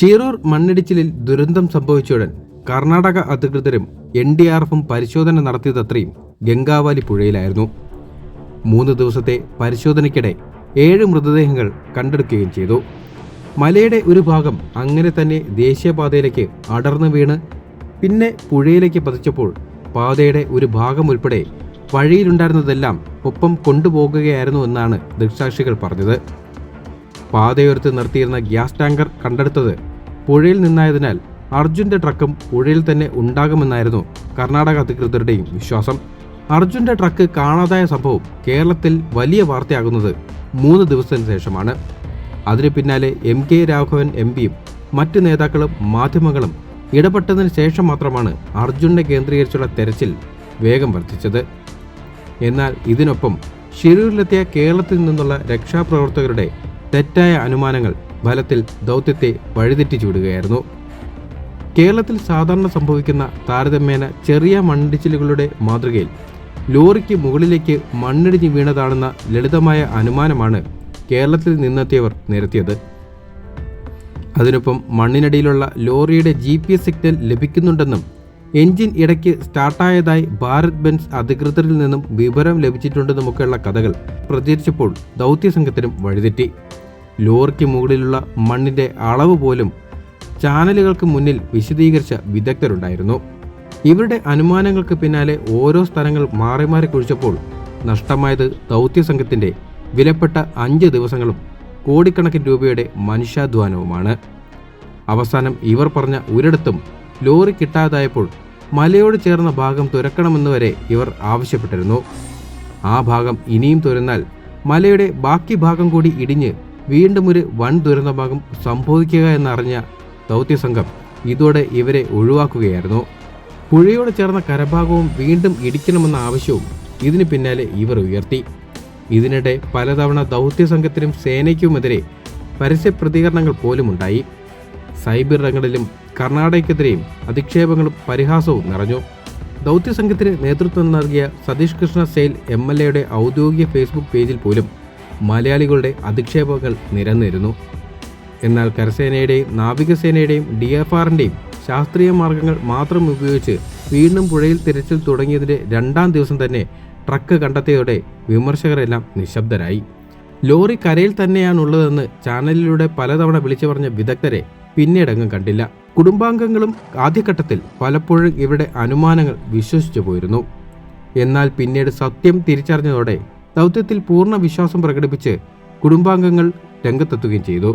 ഷീറൂർ മണ്ണിടിച്ചിലിൽ ദുരന്തം സംഭവിച്ചുടൻ കർണാടക അധികൃതരും എൻ ഡി ആർ എഫും പരിശോധന നടത്തിയതത്രയും ഗംഗാവാലി പുഴയിലായിരുന്നു. മൂന്ന് ദിവസത്തെ പരിശോധനയ്ക്കിടെ ഏഴ് മൃതദേഹങ്ങൾ കണ്ടെടുക്കുകയും ചെയ്തു. മലയുടെ ഒരു ഭാഗം അങ്ങനെ തന്നെ ദേശീയപാതയിലേക്ക് അടർന്നു വീണ് പിന്നെ പുഴയിലേക്ക് പതിച്ചപ്പോൾ പാതയുടെ ഒരു ഭാഗം ഉൾപ്പെടെ വഴിയിലുണ്ടായിരുന്നതെല്ലാം ഒപ്പം കൊണ്ടുപോകുകയായിരുന്നു എന്നാണ് ദൃക്സാക്ഷികൾ പറഞ്ഞത്. പാതയോരത്ത് നിർത്തിയിരുന്ന ഗ്യാസ് ടാങ്കർ കണ്ടെടുത്തത് പുഴയിൽ നിന്നായതിനാൽ അർജുന്റെ ട്രക്കും പുഴയിൽ തന്നെ ഉണ്ടാകുമെന്നായിരുന്നു കർണാടക അധികൃതരുടെയും വിശ്വാസം. അർജുന്റെ ട്രക്ക് കാണാതായ സംഭവം കേരളത്തിൽ വലിയ വാർത്തയാകുന്നത് മൂന്ന് ദിവസത്തിന് ശേഷമാണ്. അതിനു പിന്നാലെ എം കെ രാഘവൻ എം പിയും മറ്റ് നേതാക്കളും മാധ്യമങ്ങളും ഇടപെട്ടതിന് ശേഷം മാത്രമാണ് അർജുനെ കേന്ദ്രീകരിച്ചുള്ള തെരച്ചിൽ വേഗം വർദ്ധിച്ചത്. എന്നാൽ ഇതിനൊപ്പം ഷിരൂരിലെത്തിയ കേരളത്തിൽ നിന്നുള്ള രക്ഷാപ്രവർത്തകരുടെ തെറ്റായ അനുമാനങ്ങൾ ഫലത്തിൽ ദൗത്യത്തെ വഴിതെറ്റിച്ചു വിടുകയായിരുന്നു കേരളത്തിൽ സാധാരണ സംഭവിക്കുന്ന താരതമ്യേന ചെറിയ മണ്ണിടിച്ചിലുകളുടെ മാതൃകയിൽ ലോറിക്ക് മുകളിലേക്ക് മണ്ണിടിഞ്ഞ് വീണതാണെന്ന ലളിതമായ അനുമാനമാണ് കേരളത്തിൽ നിന്നെത്തിയവർ നിരത്തിയത്. അതിനൊപ്പം മണ്ണിനടിയിലുള്ള ലോറിയുടെ ജി പി എസ് സിഗ്നൽ ലഭിക്കുന്നുണ്ടെന്നും എഞ്ചിൻ ഇടയ്ക്ക് സ്റ്റാർട്ടായതായി ഭാരത് ബെൻസ് അധികൃതരിൽ നിന്നും വിവരം ലഭിച്ചിട്ടുണ്ടെന്നുമൊക്കെയുള്ള കഥകൾ പ്രചരിച്ചപ്പോൾ ദൗത്യസംഘത്തിനും വഴിതെറ്റി. ലോറിക്ക് മുകളിലുള്ള മണ്ണിന്റെ അളവ് പോലും ചാനലുകൾക്ക് മുന്നിൽ വിശദീകരിച്ച വിദഗ്ധരുണ്ടായിരുന്നു. ഇവരുടെ അനുമാനങ്ങൾക്ക് പിന്നാലെ ഓരോ സ്ഥലങ്ങൾ മാറി മാറി കുഴിച്ചപ്പോൾ നഷ്ടമായത് ദൗത്യ സംഘത്തിന്റെ വിലപ്പെട്ട അഞ്ച് ദിവസങ്ങളും കോടിക്കണക്കിന് രൂപയുടെ മനുഷ്യാധ്വാനവുമാണ്. അവസാനം ഇവർ പറഞ്ഞ ഒരിടത്തും ലോറി കിട്ടാതായപ്പോൾ മലയോട് ചേർന്ന ഭാഗം തുരക്കണമെന്ന് വരെ ഇവർ ആവശ്യപ്പെട്ടിരുന്നു. ആ ഭാഗം ഇനിയും തുരന്നാൽ മലയുടെ ബാക്കി ഭാഗം കൂടി ഇടിഞ്ഞ് വീണ്ടും ഒരു വൻ ദുരന്തമാകും സംഭവിക്കുക എന്നറിഞ്ഞ ദൗത്യസംഘം ഇതോടെ ഇവരെ ഒഴിവാക്കുകയായിരുന്നു. പുഴയോട് ചേർന്ന കരഭാഗവും വീണ്ടും ഇടിക്കണമെന്ന ആവശ്യവും ഇതിനു പിന്നാലെ ഇവർ ഉയർത്തി. ഇതിനിടെ പലതവണ ദൗത്യസംഘത്തിനും സേനയ്ക്കുമെതിരെ പരസ്യ പ്രതികരണങ്ങൾ പോലുമുണ്ടായി. സൈബർ രംഗങ്ങളിലും കർണാടകയ്ക്കെതിരെയും അധിക്ഷേപങ്ങളും പരിഹാസവും നിറഞ്ഞു. ദൗത്യസംഘത്തിന് നേതൃത്വം നൽകിയ സതീഷ് കൃഷ്ണ സെയിൽ എം എൽ എയുടെ ഔദ്യോഗിക ഫേസ്ബുക്ക് പേജിൽ പോലും മലയാളികളുടെ അധിക്ഷേപങ്ങൾ നിരന്നിരുന്നു. എന്നാൽ കരസേനയുടെയും നാവികസേനയുടെയും ഡി എഫ് ആറിന്റെയും ശാസ്ത്രീയ മാർഗങ്ങൾ മാത്രം ഉപയോഗിച്ച് വീണ്ടും പുഴയിൽ തിരച്ചിൽ തുടങ്ങിയതിന്റെ രണ്ടാം ദിവസം തന്നെ ട്രക്ക് കണ്ടെത്തിയതോടെ വിമർശകരെല്ലാം നിശബ്ദരായി. ലോറി കരയിൽ തന്നെയാണുള്ളതെന്ന് ചാനലിലൂടെ പലതവണ വിളിച്ചു പറഞ്ഞ വിദഗ്ധരെ പിന്നീടങ്ങും കണ്ടില്ല. കുടുംബാംഗങ്ങളും ആദ്യഘട്ടത്തിൽ പലപ്പോഴും ഇവരുടെ അനുമാനങ്ങൾ വിശ്വസിച്ചു പോയിരുന്നു. എന്നാൽ പിന്നീട് സത്യം തിരിച്ചറിഞ്ഞതോടെ ദൗത്യത്തിൽ പൂർണ വിശ്വാസം പ്രകടിപ്പിച്ച് കുടുംബാംഗങ്ങൾ രംഗത്തെത്തുകയും ചെയ്തു.